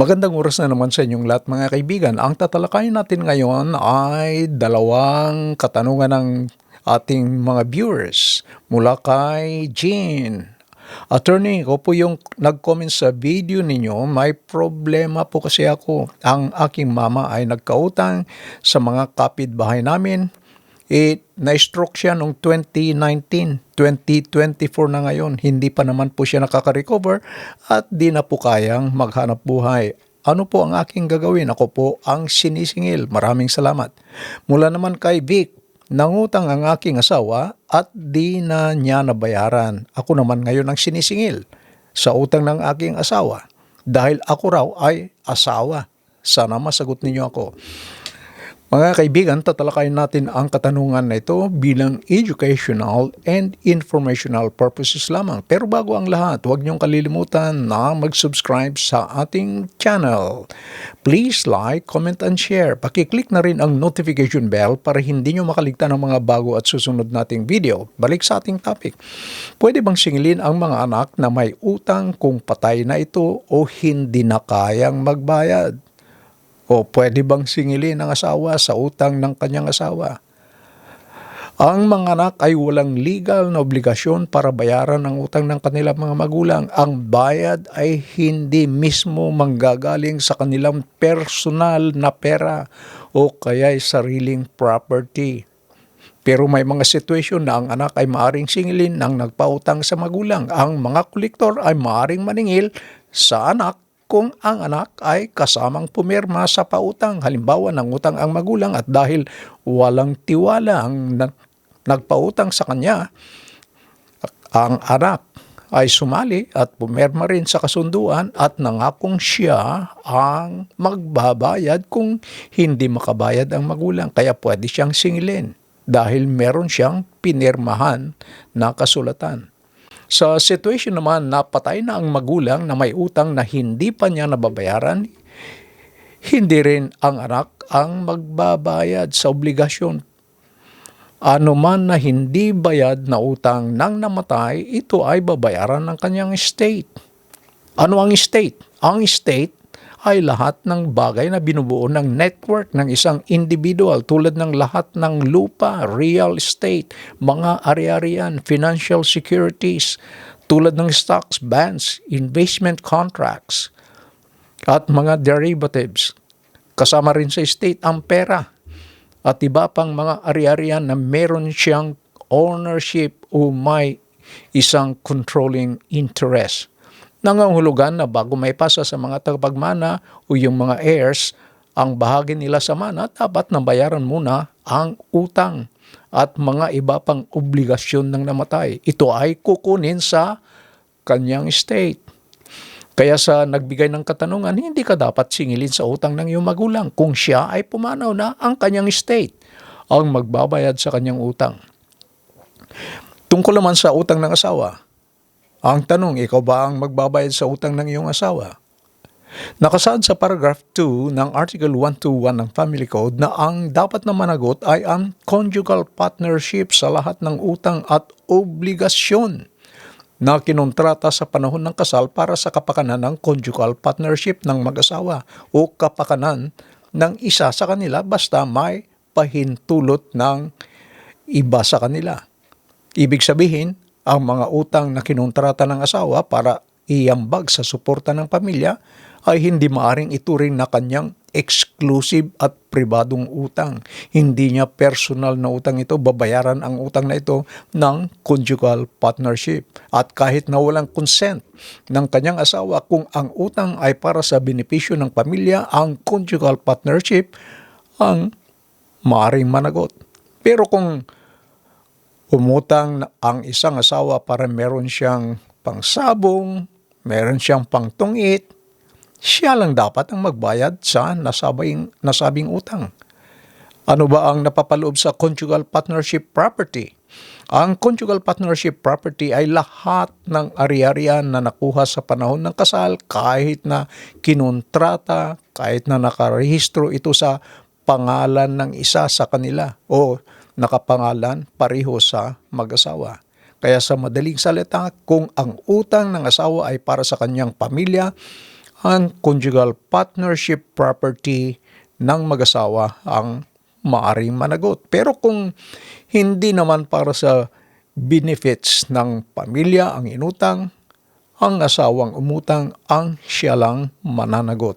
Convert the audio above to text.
Magandang oras na naman sa inyong lahat mga kaibigan. Ang tatalakayin natin ngayon ay dalawang katanungan ng ating mga viewers mula kay Jean. Attorney, ko po yung nag-comment sa video ninyo, may problema po kasi ako. Ang aking mama ay nagkautang sa mga kapitbahay namin eh, na-stroke siya noong 2019, 2024 na ngayon. Hindi pa naman po siya nakaka-recover at di na po kayang maghanap buhay. Ano po ang aking gagawin? Ako po ang sinisingil. Maraming salamat. Mula naman kay Vic, nangutang ang aking asawa at di na niya nabayaran. Ako naman ngayon ang sinisingil sa utang ng aking asawa dahil ako raw ay asawa. Sana masagot ninyo ako. Mga kaibigan, tatalakayin natin ang katanungan na ito bilang educational and informational purposes lamang. Pero bago ang lahat, huwag niyong kalilimutan na mag-subscribe sa ating channel. Please like, comment, and share. Pakiclick na rin ang notification bell para hindi niyo makaligtan ng mga bago at susunod nating video. Balik sa ating topic. Pwede bang singilin ang mga anak na may utang kung patay na ito o hindi na kayang magbayad? O pwede bang singilin ng asawa sa utang ng kanyang asawa? Ang mga anak ay walang legal na obligasyon para bayaran ang utang ng kanilang mga magulang. Ang bayad ay hindi mismo manggagaling sa kanilang personal na pera o kaya ay sariling property. Pero may mga sitwasyon na ang anak ay maaring singilin ng nagpautang sa magulang. Ang mga kolektor ay maaring maningil sa anak kung ang anak ay kasamang pumirma sa pautang. Halimbawa, nangutang ang magulang at dahil walang tiwala ang nagpautang sa kanya, ang anak ay sumali at pumirma rin sa kasunduan at nangakong siya ang magbabayad kung hindi makabayad ang magulang. Kaya pwede siyang singilin dahil meron siyang pinirmahan na kasulatan. Sa situation naman na patay na ang magulang na may utang na hindi pa niya nababayaran, hindi rin ang anak ang magbabayad sa obligasyon. Ano man na hindi bayad na utang ng namatay, ito ay babayaran ng kanyang estate. Ano ang estate? Ang estate ay lahat ng bagay na binubuo ng network ng isang individual tulad ng lahat ng lupa, real estate, mga ari-arian, financial securities, tulad ng stocks, bonds, investment contracts, at mga derivatives. Kasama rin sa estate ang pera at iba pang mga ari-arian na meron siyang ownership o may isang controlling interest nangangahulugan na bago may pasa sa mga tagapagmana o yung mga heirs ang bahagi nila sa mana, dapat nabayaran muna ang utang at mga iba pang obligasyon ng namatay. Ito ay kukunin sa kanyang estate. Kaya sa nagbigay ng katanungan, hindi ka dapat singilin sa utang ng iyong magulang kung siya ay pumanaw na ang kanyang estate ang magbabayad sa kanyang utang. Tungkol naman sa utang ng asawa, ang tanong, ikaw ba ang magbabayad sa utang ng iyong asawa? Nakasaad sa paragraph 2 ng Article 121 ng Family Code na ang dapat na managot ay ang conjugal partnership sa lahat ng utang at obligasyon na kinontrata sa panahon ng kasal para sa kapakanan ng conjugal partnership ng mag-asawa o kapakanan ng isa sa kanila basta may pahintulot ng iba sa kanila. Ibig sabihin, ang mga utang na kinontrata ng asawa para iambag sa suporta ng pamilya ay hindi maaring ituring na kanyang exclusive at pribadong utang. Hindi niya personal na utang ito, babayaran ang utang na ito ng conjugal partnership. At kahit na walang consent ng kanyang asawa, kung ang utang ay para sa benepisyo ng pamilya, ang conjugal partnership ang maaring managot. Pero kung umutang ang isang asawa para meron siyang pangsabong, meron siyang pangtungit, siya lang dapat ang magbayad sa nasabing, nasabing utang. Ano ba ang napapaloob sa conjugal partnership property? Ang conjugal partnership property ay lahat ng ari-arian na nakuha sa panahon ng kasal kahit na kinontrata, kahit na nakarehistro ito sa pangalan ng isa sa kanila o nakapangalan pareho sa mag-asawa. Kaya sa madaling salita, kung ang utang ng asawa ay para sa kanyang pamilya, ang conjugal partnership property ng mag-asawa ang maaring managot. Pero kung hindi naman para sa benefits ng pamilya ang inutang, ang asawang umutang ang siya lang mananagot.